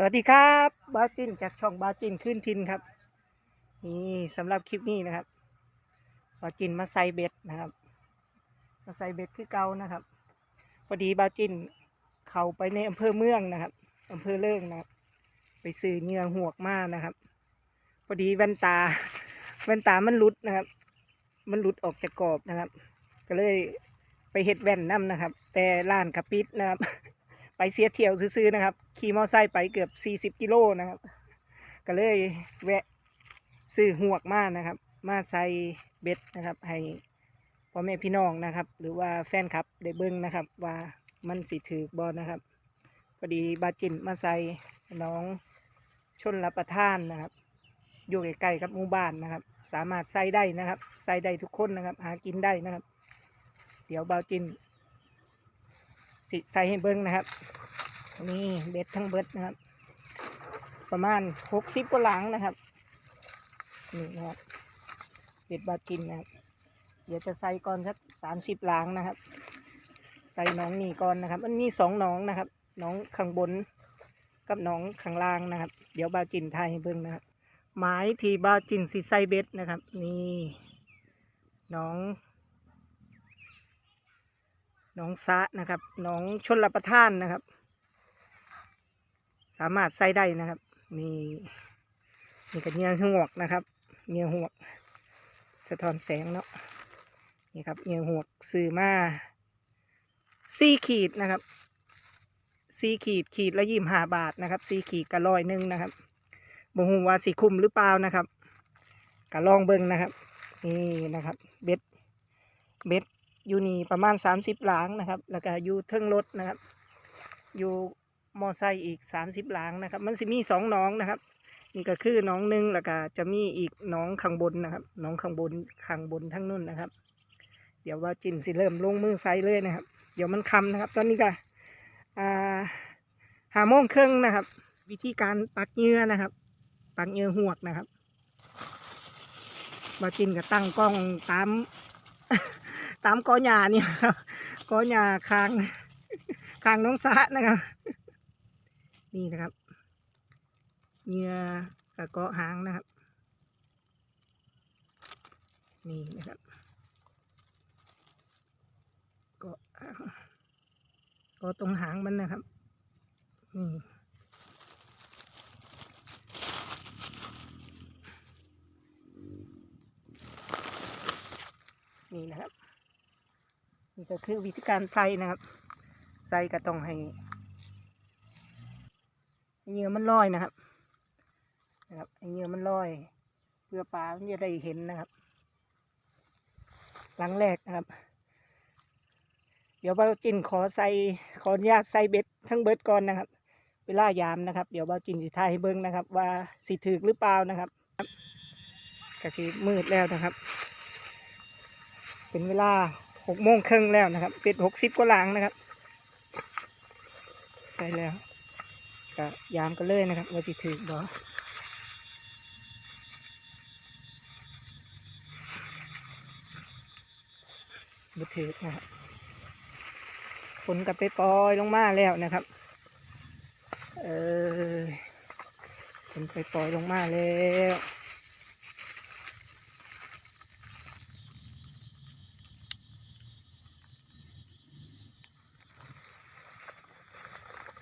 สวัสดีครับบาจินจากช่องบาจินขึ้นทินครับ นี่สำหรับคลิปนี้นะครับบาจินมาใส่เบ็ดนะครับ มาใส่เบ็ดคือเก่านะครับพอดีบาจินเข้าไปในอำเภอเมืองนะครับอำเภอเลิงนะครับ ไปซื้อเหงื่อหวกมานะครับ พอดีแว่นตาแว่นตามันหลุดนะครับ มันหลุดออกจากกรอบนะครับ ก็เลยไปเฮ็ดแว่นน้ำนะครับ แต่ร้านกระปิดนะครับ ไปเสียเที่ยวซื้อๆนะครับ ขี่มอไซค์ไปเกือบ 40 กิโลนะครับ ก็เลยแวะซื้อหวกมานะครับ มาใส่เบ็ดนะครับ ให้พ่อแม่พี่น้องนะครับ หรือว่าแฟนคลับได้เบิ้งนะครับ ว่ามันสิถือบอลนะครับพอดีบาจินมาใส่น้องชนรับประทานนะครับ อยู่ใกล้ๆกับหมู่บ้านนะครับ สามารถใส่ได้นะครับ ใส่ได้ทุกคนนะครับ หากินได้นะครับ เดี๋ยวบาจิน สิใส่ให้เบิ้งนะครับ นี่เบ็ดทั้งเบ็ดนะครับ ประมาณหกสิบกว่าหลังนะครับ นี่นะครับเบ็ดบากินนะครับ เดี๋ยวจะใส่ก่อนสักสามสิบหลังนะครับ ใส่หน้องนี่ก่อนนะครับ มันมีสองหน้องนะครับหน้องข้างบนกับหน้องข้างล่างนะครับ เดี๋ยวบาจินทายให้เบิ้งนะครับ หมายที่บาจินสิใส่เบ็ดนะครับ นี่หน้อง น้องสะนะครับหนองชนรับประทานนะครับ สามารถใส่ได้นะครับนี่นี่ก็เงี้ยหวกนะครับเงี้ยหวก สะท้อนแสงเนาะนี่ครับเงี้ยหวกซื้อมาสี่ขีดนะครับสี่ขีดขีดละยี่ห้าบาทนะครับสี่ขีดกระร้อยหนึ่งนะครับบ่ฮู้ว่าสีคุ้มหรือเปล่านะครับกะลองเบิ่งนะครับนี่นะครับเบ็ดเบ็ด อยู่นี่ประมาณ 30 หลังนะครับ แล้วก็อยู่เทิงรถนะครับ อยู่มอไซค์อีก 30 หลังนะครับ มันสิมีสองน้องนะครับ นี่ก็คือน้องหนึ่งแล้วก็จะมีอีกน้องข้างบนนะครับ น้องข้างบนข้างบนทั้งนุ่นนะครับ เดี๋ยวว่าจินสิเริ่มลงมือไซเลยนะครับ เดี๋ยวมันคำนะครับ ตอนนี้ก็หาโมงครึ่งนะครับ วิธีการปักเหงื่อนะครับ ปักเหงื่อหวกนะครับว่าจินก็ตั้งกล้องตาม ตามกอหญ้าเนี่ยครับกอหญ้าคางคางน้องสะนะครับ นี่นะครับเหงื่อกับเกาะหางนะครับ นี่นะครับเกาะเกาะตรงหางมันนะครับนี่ นี่นะครับ นี่ก็คือวิธีการใส่นะครับ ใส่ก็ต้องให้เหงื่อมันลอยนะครับ นะครับเหงื่อมันลอย เพื่อปลามันจะได้เห็นนะครับหลังแรกนะครับ เดี๋ยวเบาจินขอใส่ขออนุญาตใส่เบ็ดทั้งเบ็ดก่อนนะครับ เวลายามนะครับ เดี๋ยวเบาจินสิทายให้เบิ้งนะครับ ว่าสิถือหรือเปล่านะครับกระสีมืดแล้วนะครับ เป็นเวลาหกโมงครึ่งแล้วนะครับเป็ดหกสิบกว่าหลังนะครับใส่แล้วก็ยามกันเลยนะครับว่าสิถือบ่บ่ถือนะครับฝนกับไปปล่อยลงมาแล้วนะครับ เออฝนไปปล่อยลงมาแล้ว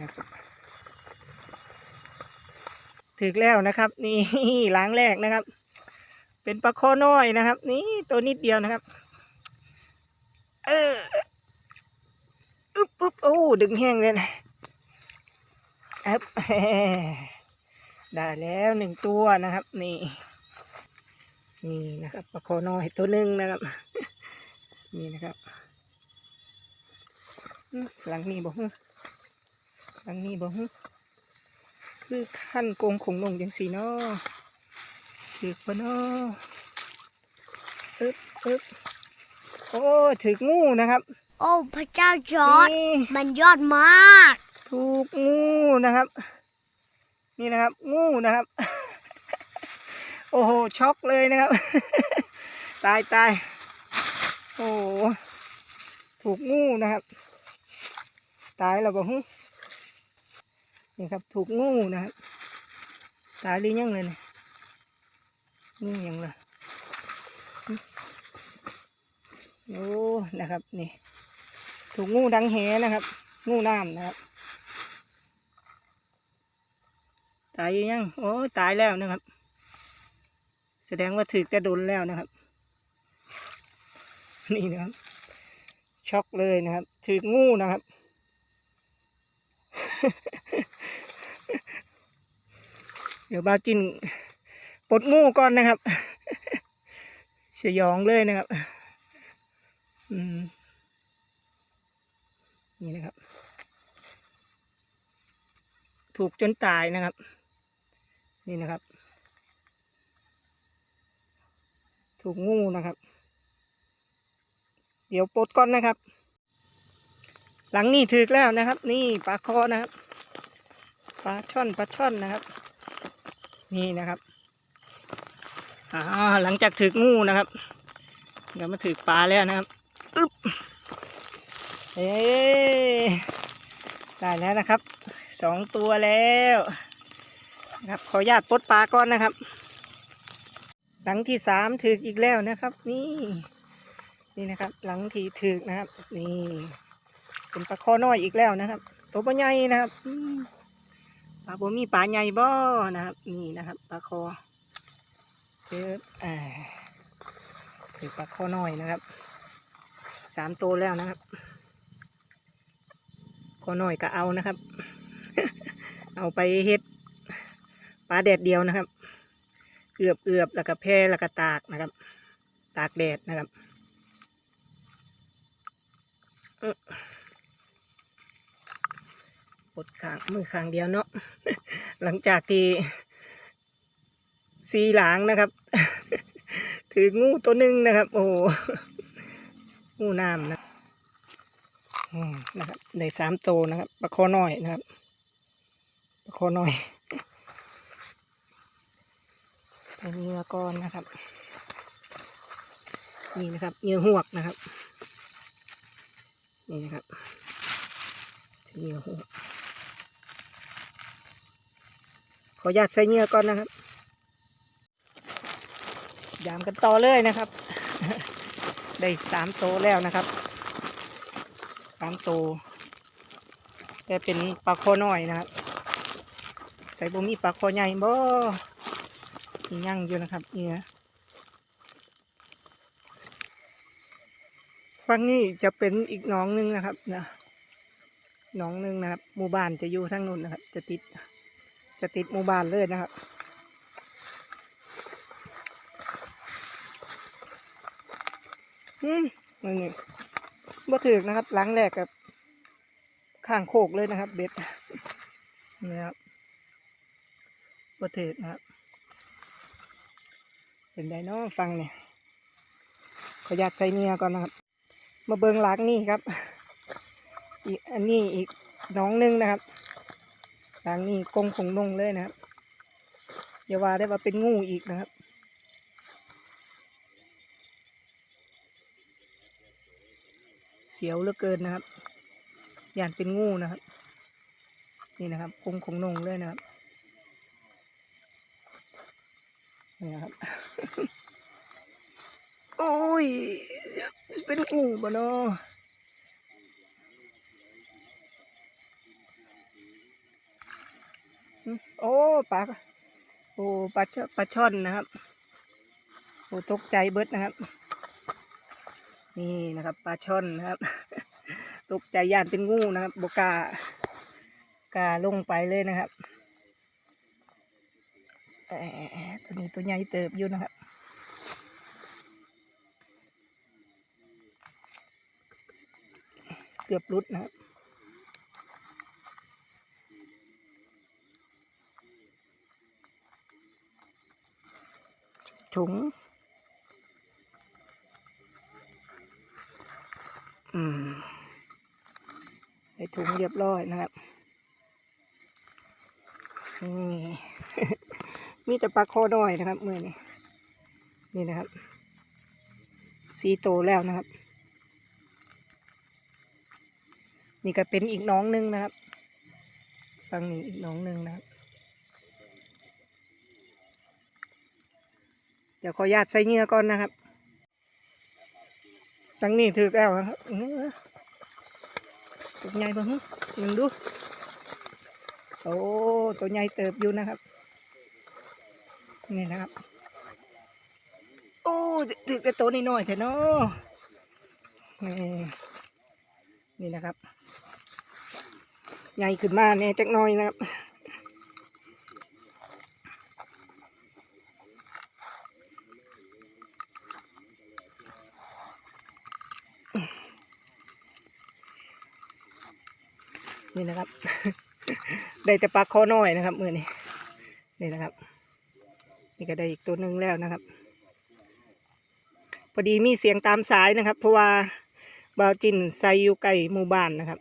นะครับถึกแล้วนะครับ นี่ล้างแรกนะครับ เป็นปลาคอน้อยนะครับ นี่ตัวนิดเดียวนะครับ เอออึ๊บอึ๊บโอ้ดึงแห้งเลยนะแอบได้แล้วหนึ่งตัวนะครับ นี่ นี่นะครับปลาคอน้อยตัวหนึ่งนะครับ นี่นะครับหลังนี้บอก ทางนี้บ่ฮึคือขั้นโกงขงลงจังสีเนาะถือปะเนาะอึ๊บอึ๊บโอ้ถึกงูนะครับ โอ้พระเจ้าจอร์ดนี่มันยอดมาก ถูกงูนะครับ นี่นะครับ งูนะครับ โอ้โหช็อกเลยนะครับ ตายตายโอ้โหถูกงูนะครับ ตายแล้วบ่ฮึ นี่ครับ ถูกงูนะครับ ตายหรือยังเลยเนี่ยงูยังเลยโอ้นะครับ นี่ ถูกงูดังแหนะครับ งูน้ำนะครับ ตายยัง โอ้ตายแล้วนะครับ แสดงว่าถึกจะโดนแล้วนะครับ นี่นะครับ ช็อกเลยนะครับ ถึกงูนะครับ เดี๋ยวบาจินปลดงูก่อนนะครับสยองเลยนะครับนี่นะครับ ถูกจนตายนะครับ นี่นะครับ ถูกงูนะครับ เดี๋ยวปลดก่อนนะครับ หลังนี่ถึกแล้วนะครับ นี่ปลาคอนะครับปลาช่อนปลาช่อนนะครับ นี่นะครับอ่าหลังจากถึกงูนะครับเดี๋ยวมาถึกปลาแล้วนะครับอึ๊บเอ๊ได้แล้วนะครับสองตัวแล้วนะครับขออนุญาตปลดปลาก่อนนะครับ หลังที่สามถึกอีกแล้วนะครับ นี่นี่นะครับ หลังที่ถึกนะครับ นี่เป็นปลาคอน้อยอีกแล้วนะครับ ตัวปลาใหญ่นะครับ ปลาบ่มีปลาใหญ่บ่นะครับ นี่นะครับปลาคอเจออ่าถือปลาคอน้อยนะครับสามตัวแล้วนะครับคอน้อยก็เอานะครับ เอาไปเฮ็ดปลาแดดเดียวนะครับเอือบเอือบแล้วก็แพร่แล้วก็ตากนะครับ ตากแดดนะครับ เออ ดขางมือข้างเดียวเนาะหลังจากที่สีหลางนะครับ ถืองูตัวหนึ่งนะครับ โอ้งูน้ำนะนะครับในสามตัวนะครับปลาคอน้อยนะครับปลาคอน้อยใส่เนื้อก่อนนะครับ นี่นะครับเนื้อหวกนะครับ นี่นะครับเนื้อหวก ขออนุญาตใส่เนื้อก่อนนะครับยามกันต่อเลยนะครับ ได้สามโตแล้วนะครับสามโตแต่เป็นปลาคอน้อยนะครับ ใส่บ่มีปลาคอใหญ่บ่มียั่งอยู่นะครับเนี่ยฝั่งนี้จะเป็นอีกหน้องหนึงนะครับนะหน้องหนึงนะครับ หมู่บ้านจะอยู่ทางนู้นนะครับ จะติด จะติดหมู่บ้านเลยนะครับอืมนี่บ่ถือกนะครับ หลังแรกกับข้างโคกเลยนะครับ เบ็ดนี่ครับบ่ถือกนะครับ เป็นไดเนาะฟังเนี่ยขออยากใส่เนียก่อนนะครับ มาเบิงหลังนี่ครับ อีกอันนี้อีกน้องหนึงนะครับ หลังนี่กงคงนงเลยนะครับอย่าว่าได้ว่าเป็นงูอีกนะครับเสียวเหลือเกินนะครับย่านเป็นงูนะครับ นี่นะครับคงคงนงเลยนะครับนี่นะครับโอ้ยเป็นงูบ่เนาะอืม โอ้ปลาโอ้ปลาช่อนปลาช่อนนะครับโอ้ตกใจเบิดนะครับ นี่นะครับปลาช่อนนะครับ ตกใจย่านเป็นงูนะครับบกากาลงไปเลยนะครับแอะตัวนี้ตัวใหญ่เติบอยู่นะครับเกือบรุดนะครับ ถุง อืม ใส่ถุงเรียบร้อยนะครับ นี่ มีแต่ปลาคอน้อยนะครับมือนี้นี่นะครับสีโตแล้วนะครับ นี่ก็เป็นอีกน้องหนึงนะครับฟังนี้อีกน้องหนึ่งนะครับ ดี๋ยวขอญาตใส่เงื่อก่อนนะครับตั้งนี้ถือแล้วครับตัวใหญ่ปะฮึมึงดู โอ้ตัวใหญ่เติบอยู่นะครับ นี่นะครับ โอ้ถือแต่ตัวน้อยๆเถอะเนาะนี่นี่นะครับ ใหญ่ขึ้นมาเนี่ยจักน้อยนะครับ นี่นะครับ ได้แต่ปลาคอน้อยนะครับมือนี้นี่นะครับ นี่ก็ได้อีกตัวหนึ่งแล้วนะครับ พอดีมีเสียงตามสายนะครับ เพราะว่าบาวจินใส่อยู่ไกลหมู่บ้านนะครับ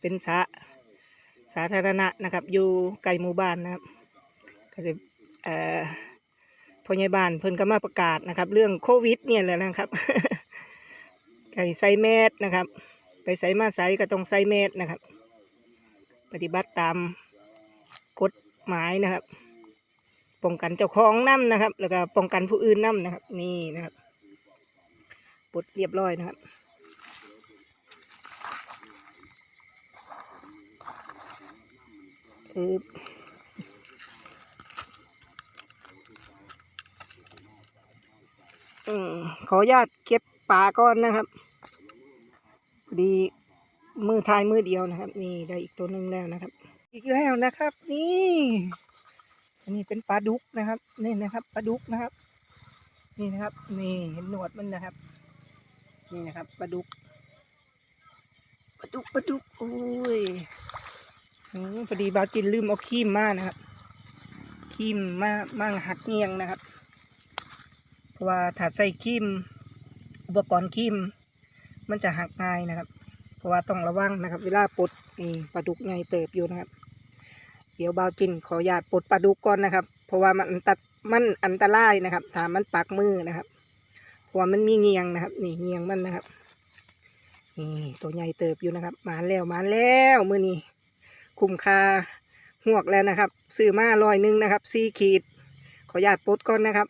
เป็นสาสาธารณะนะครับ อยู่ไกลหมู่บ้านนะครับก็จะเอ่อพยาบาลเพิ่นก็มาประกาศนะครับ เรื่องโควิดเนี่ยแหละนะครับ ไก่ใส่แมสนะครับ ไปใส่มาใส่ก็ต้องใส่แมสนะครับ ปฏิบัติตามกฎหมายนะครับ ป้องกันเจ้าของน้ำนะครับ แล้วก็ป้องกันผู้อื่นน้ำนะครับ นี่นะครับปลดเรียบร้อยนะครับคืออขออนุญาตเก็บปลาก่อนนะครับ ดีมือท้ายมือเดียวนะครับ นี่ได้อีกตัวหนึ่งแล้วนะครับ อีกแล้วนะครับ นี่อันนี้เป็นปลาดุกนะครับ นี่นะครับปลาดุกนะครับ นี่นะครับ นี่เห็นหนวดมันนะครับ นี่นะครับปลาดุกปลาดุกปลาดุกโอ้ยอพอดีบาจินลืมเอาครีมมานะครับครีมมามาหักเงียงนะครับ เพราะว่าถ้าใส่ครีมอุปกรณ์ครีม มันจะหักง่ายนะครับ เพราะว่าต้องระวังนะครับ เวลาปลดนี่ปลาดุกไงเติบอยู่นะครับ เดี๋ยวบาวจินขออนุญาตปลดปลาดุกก่อนนะครับ เพราะว่ามันตัดมันอันตรายนะครับถามมันปักมือนะครับเพราะว่ามันมีเงียงนะครับ นี่เงียงมันนะครับนี่ตัวใหญ่เติบอยู่นะครับมาแล้วมาแล้วมือนี้คุ้มค่าหวกแล้วนะครับซื้อมาลอยหนึงนะครับสี่ขีดขออนุญาตปลดก่อนนะครับ